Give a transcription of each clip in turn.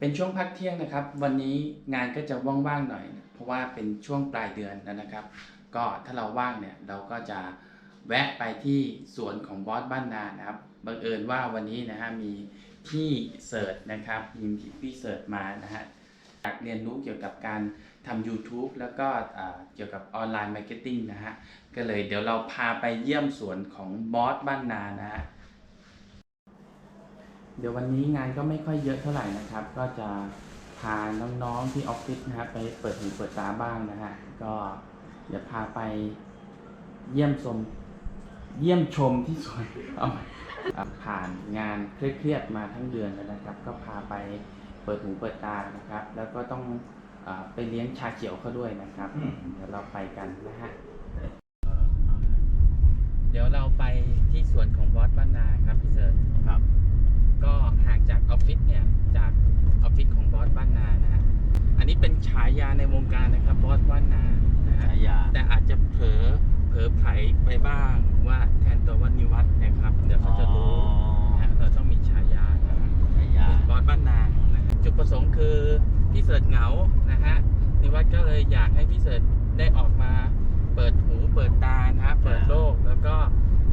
เป็นช่วงพักเที่ยงนะครับ วันนี้งานก็จะว่างๆหน่อย เพราะว่าเป็นช่วงปลายเดือนแล้วนะครับ ก็ถ้าเราว่างเนี่ยเราก็จะแวะไปที่สวนของบอสบ้านนานะครับบังเอิญว่าวันนี้นะฮะมีพี่เสิร์ชนะครับมีพี่เสิร์ชมานะฮะอยากเรียนรู้เกี่ยวกับการทำ YouTube แล้วก็เกี่ยวกับออนไลน์มาร์เก็ตติ้งนะฮะก็เลยเดี๋ยวเราพาไปเยี่ยมสวนของบอสบ้านนานะฮะ เดี๋ยววันนี้งานก็ไม่ค่อยเยอะเท่าไหร่นะครับ ก็จะพาน้องๆที่ออฟฟิศนะครับไปเปิดหูเปิดตาบ้างนะฮะก็เดี๋ยวพาไปเยี่ยมชมเยี่ยมชมที่สวนเอาใหม่อะผ่านงานเครียดๆมาทั้งเดือนแล้วนะครับ ก็พาไปเปิดหูเปิดตานะครับ แล้วก็ต้องอาไปเลี้ยงชาเขียวเขาด้วยนะครับ เดี๋ยวเราไปกันนะฮะเดี๋ยวเราไปที่สวนของบอสบ้านนาครับพี่เสิร์ชครับ ก็ห่างจากออฟฟิศเนี่ยจากออฟฟิศของบอสบ้านนานะฮะอันนี้เป็นฉายาในวงการนะครับบอสบ้านนานะฮะฉายา แต่อาจจะเผลอเผลอไผลไปบ้างว่าแทนตัวว่านิวัฒน์นะครับเดี๋ยวเขาจะรู้นะฮะเราต้องมีฉายานะฮะ ฉายา บอสบ้านนานะฮะจุดประสงค์คือพี่เสิร์ชเหงา นะฮะ นิวัฒน์ก็เลยอยากให้พี่เสิร์ชได้ออกมา เปิดหูเปิดตานะฮะ เปิดโลก แล้วก็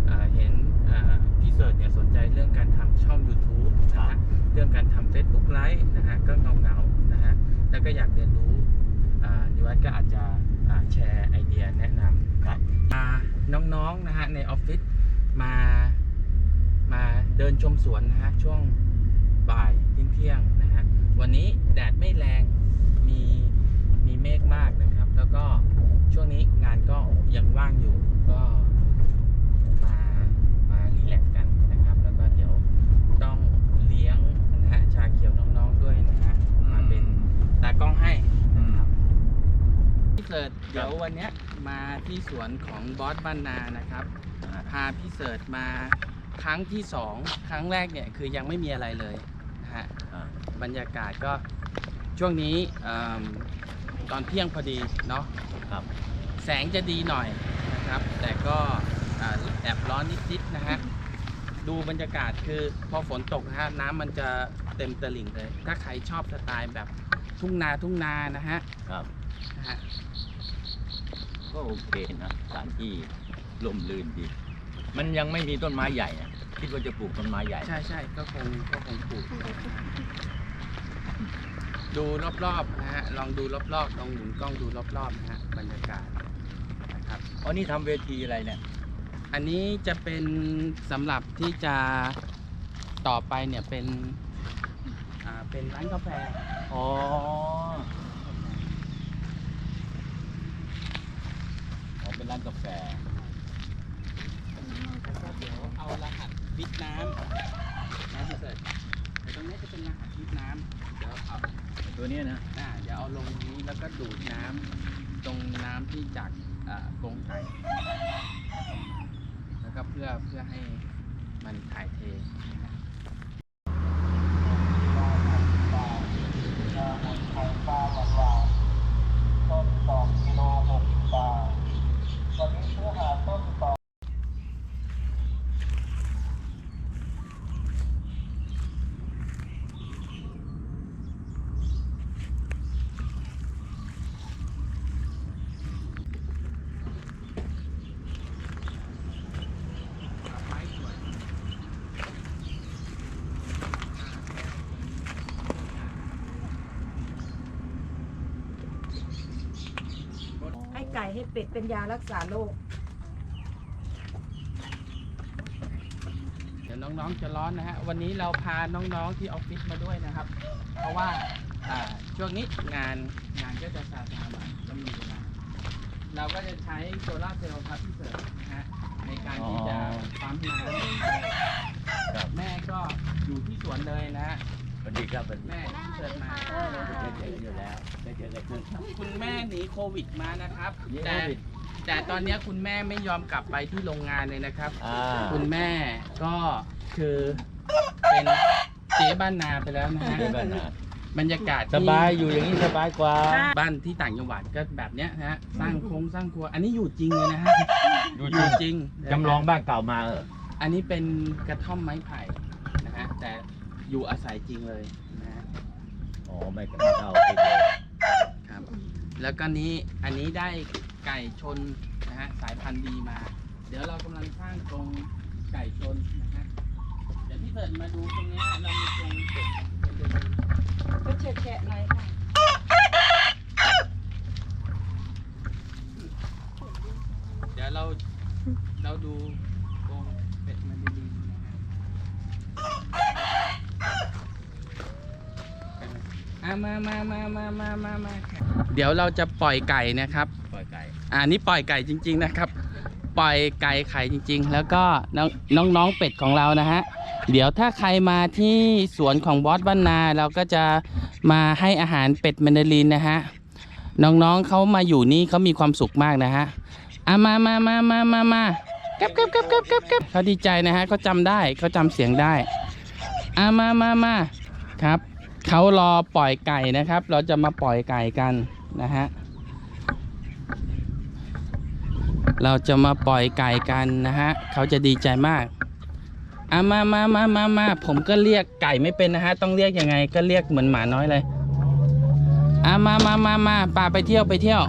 เอ่อเห็นเอ่อ พี่เสิร์ชเนี่ยสนใจเรื่องการทำช่อง YouTube นะฮะเรื่องการทำ Facebook ไลฟ์นะฮะก็เงาเงาๆนะฮะแล้วก็อยากเรียนรู้อ่านิวัฒน์ก็อาจจะอ่าแชร์ไอเดียแนะนำครับพาน้องๆนะฮะในออฟฟิศมามาเดินชมสวนนะฮะช่วงบ่ายเที่ยงๆนะฮะวันนี้แดดไม่แรงมีมีเมฆมากนะครับ แล้วก็ช่วงนี้งานก็ยังว่างอยู่ก็มามารีแลกซ์กันนะครับ แล้วก็เดี๋ยวต้องเลี้ยงนะฮะชาเขียวน้องๆด้วยนะฮะมาเป็นตากล้องให้นะครับ พี่เสิร์ชเดี๋ยววันเนี้ยมาที่สวนของบอสบ้านนานะครับ พาพี่เสิร์ชมาครั้งที่สองครั้งแรกเนี่ยคือยังไม่มีอะไรเลยนะฮะอ่าบรรยากาศก็ช่วงนี้เอิ่มตอนเที่ยงพอดีเนาะครับ แสงจะดีหน่อยนะครับ แต่ก็อ่าแอบร้อนนิดๆนะฮะดูบรรยากาศคือพอฝนตกนะฮะน้ำมันจะเต็มตลิ่งเลย ถ้าใครชอบสไตล์แบบทุ่งนาทุ่งนานะฮะครับ นะฮะ ก็โอเคนะสถานที่ลมลื่นดี มันยังไม่มีต้นไม้ใหญ่นะคิดว่าจะปลูกต้นไม้ใหญ่ ใช่ใช่ก็คงก็คงปลูก ดูรอบๆนะฮะลองดูรอบๆลองหมุนกล้องดูรอบๆนะฮะบรรยากาศนะครับ อ๋อนี่ทำเวทีอะไรเนี่ย อันนี้จะเป็นสำหรับที่จะต่อไปเนี่ยเป็นอ่าเป็นร้านกาแฟ อ๋อ อ๋อ เป็น ร้านกาแฟแล้วก็เดี๋ยวเอารหัสวิทน้ำนะพี่เสิร์ชแต่ตรงนี้จะเป็นรหัสวิทน้ำเดี๋ยวเอาตัวเนี้ยนะอ่าเดี๋ยวเอาลงนี้แล้วก็ดูดน้ำตรงน้ำที่จากอ่ากรงไก่แล้วก็เพื่อเพื่อให้มันถ่ายเทนะครับ ไม้สวย ให้ไก่ให้เป็ดเป็นยารักษาโรคเดี๋ยวน้องๆจะร้อนนะฮะวันนี้เราพาน้องๆที่ออฟฟิศมาด้วยนะครับ เพราะว่าอ่าช่วงนี้งานงานก็จะซาซาหน่อยก็มีเวลาเราก็จะใช้โซลาร์เซลล์ครับพี่เสิร์ฟนะฮะในการที่จะอ๋อปั๊มน้ครับำแม่ก็อยู่ที่สวนเลยนะฮะส วัสดีครับสวัสดีแม่เสิร์ฟมาได้เจอกันอยู่แล้วได้เจอกันขึ้นคุณแม่หนีโควิดมานะครับหนีโคแต่วิดแต่ตอนเนี้ยคุณแม่ไม่ยอมกลับไปที่โรงงานเลยนะครับอ่าคุณแม่ก็คือเป็นเจ๊บ้านนาไปแล้วนะฮะเจอกันนะบรรยากาศสที่บายอยู่อย่างนี้สบายกว่า บ้านที่ต่างจังหวัดก็แบบเนี้ยนะฮะสร้างโครงสร้างครัว อันนี้อยู่จริงเลยนะฮะอยู่อจริยู่งจริงจำลองบ้านเก่ามาเอออันนี้เป็นกระท่อมไม้ไผ่นะฮะแต่ อยู่อาศัยจริงเลยนะฮะไม่ไม่เข้าออฟฟิศเลยครับ แล้วก็นี้อันนี้ได้ไก่ชนนะฮะสายพันธุ์ดีมา เดี๋ยวเรากำลังสร้างกรงไก่ชนนะฮะเดี๋ยวพี่เบิร์ดมาดูตรงเนี้ยเรามีกรงเป็ดเป็นเดือน ก็แฉะๆหน่อยค่ะเดี๋ยวเราเราดูกรงเป็ดมันดีๆนะฮะอะ มามามามามามามาเดี๋ยวเราจะปล่อยไก่นะครับ ปล่อยไก่อ่านี่ปล่อยไก่จริง ๆนะครับ ปล่อยไก่ไข่จริง ๆ แล้วก็น้องน้องๆเป็ดของเรานะฮะเดี๋ยวถ้าใครมาที่สวนของบอสบ้านนาเราก็จะมาให้อาหารเป็ดแมนดารินนะฮะน้องๆเขามาอยู่นี่เขามีความสุขมากนะฮะอะมามามามามามาเก็บเก็บเก็บเก็บเก็บเก็บเขาดีใจนะฮะเขาจำได้เขาจำเสียงได้อะมามามาครับ เขารอปล่อยไก่นะครับ เราจะมาปล่อยไก่กันนะฮะ เราจะมาปล่อยไก่กันนะฮะ เขาจะดีใจมากอะมามามามามาผมก็เรียกไก่ไม่เป็นนะฮะ ต้องเรียกยังไง ก็เรียกเหมือนหมาน้อยเลยอะมามามามาป่าไปเที่ยวไปเที่ยว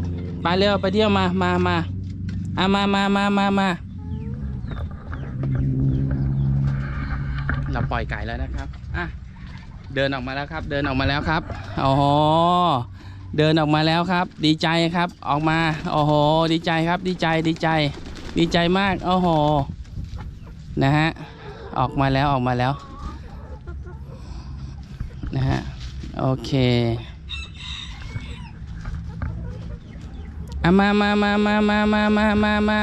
ไปเร็วไปเที่ยวมามามาอะมามามามามาเราปล่อยไก่แล้วนะครับ เดินออกมาแล้วครับ เดินออกมาแล้วครับโอ้โหเดินออกมาแล้วครับ ดีใจครับ ออกมาโอ้โหดีใจครับ ดีใจดีใจ ดีใจมากโอ้โหนะฮะออกมาแล้วออกมาแล้วนะฮะโอเคอะมามามามามามามามามา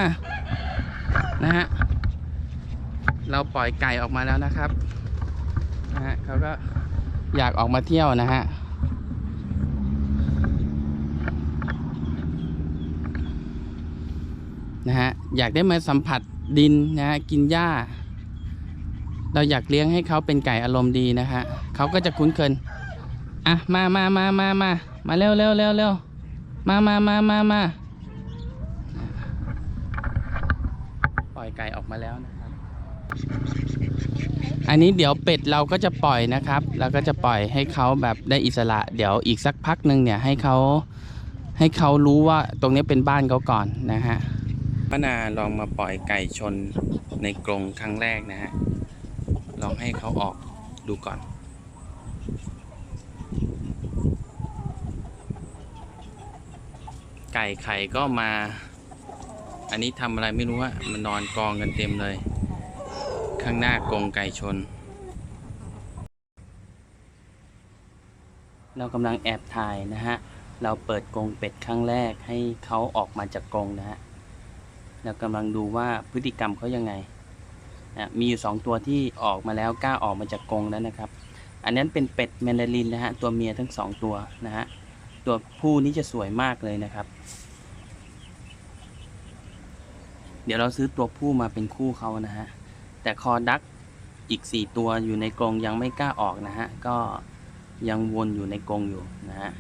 นะฮะเราปล่อยไก่ออกมาแล้วนะครับนะฮะเขาก็ อยากออกมาเที่ยวนะฮะนะฮะอยากได้มาสัมผัสดินนะฮะกินหญ้า เราอยากเลี้ยงให้เขาเป็นไก่อารมณ์ดีนะฮะเขาก็จะคุ้นเคยอะมามามามามามาเร็วเร็วเร็วเร็วมามามามามาปล่อยไก่ออกมาแล้วนะครับ อันนี้เดี๋ยวเป็ดเราก็จะปล่อยนะครับ เราก็จะปล่อยให้เขาแบบได้อิสระ เดี๋ยวอีกสักพักหนึ่งเนี่ยให้เขาให้เขารู้ว่าตรงนี้เป็นบ้านเขาก่อนนะฮะป้านาลองมาปล่อยไก่ชนในกรงครั้งแรกนะฮะ ลองให้เขาออกดูก่อน ไก่ไข่ก็มา อันนี้ทำอะไรไม่รู้อะมันนอนกองกันเต็มเลย ข้างหน้ากรงไก่ชน เรากำลังแอบถ่ายนะฮะ เราเปิดกรงเป็ดครั้งแรกให้เขาออกมาจากกรงนะฮะเรากำลังดูว่าพฤติกรรมเขายังไงนะมีอยู่สองตัวที่ออกมาแล้วกล้าออกมาจากกรงแล้วนะครับ อันนั้นเป็นเป็ดแมนดารินนะฮะตัวเมียทั้งสองตัวนะฮะตัวผู้นี้จะสวยมากเลยนะครับ เดี๋ยวเราซื้อตัวผู้มาเป็นคู่เขานะฮะ แต่คอดักอีก 4 ตัวอยู่ในกรงยังไม่กล้าออกนะฮะ ก็ยังวนอยู่ในกรงอยู่นะฮะ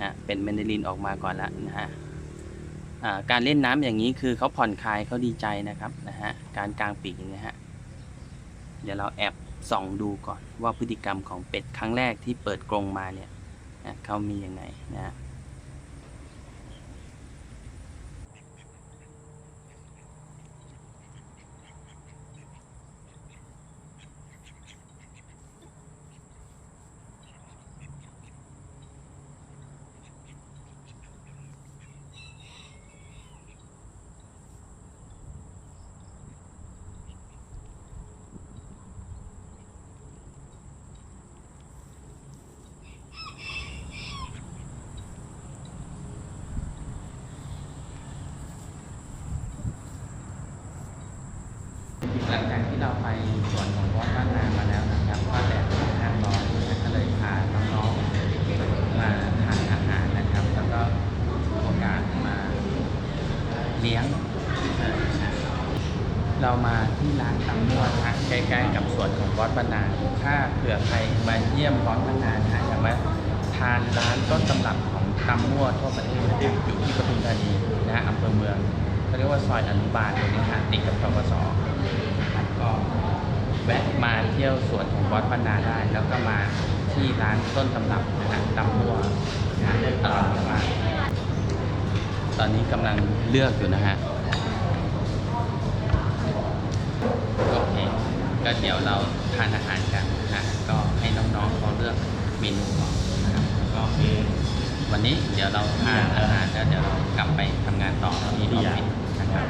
นะเป็นแมนดารินออกมาก่อนล้วนะฮะการเล่นน้ำอย่างนี้คือเขาผ่อนคลายเขาดีใจนะครับนะฮะการกลางปีกนี้ฮะเดี๋ยวเราแอบส่องดูก่อนว่าพฤติกรรมของเป็ดครั้งแรกที่เปิดกรงมาเนี่ยนะเขามียังไงนะฮะ จากที่เราไปสวนของวัดบ้านนามาแล้วนะครับก็แดดค่อนข้างร้อนนะก็เลยพาน้องๆมาทานอาหารนะครับ แล้วก็โอกาสมาเลี้ยง เรามาที่ร้านตำนวดฮะใกล้ๆกับสวนของวัดบรรนาถ้าเผื่อใครมาเยี่ยมวัดบรรนานะอยากมาทานร้านต้นตำรับของตำนวดทั่วประเทศที่อยู่ที่ปทุมธานีนะอำเภอเมืองเขาเรียกว่าซอยอนุบาลตรงนี้ฮะติดกับทกส ก็แวะมาเที่ยวสวนของวัดบรรนาได้ แล้วก็มาที่ร้านต้นตำรับนะฮะตำหัวนะฮะอร่อยมากตอนนี้กำลังเลือกอยู่นะฮะโอเคก็เดี๋ยวเราทานอาหารกันนะก็ให้น้องๆเขาเลือกเมนูก่อนนะครับก็วันนี้เดี๋ยวเราทานอาหารแล้วเดี๋ยวเรากลับไปทำงานต่อที่ออฟฟิศนะครับ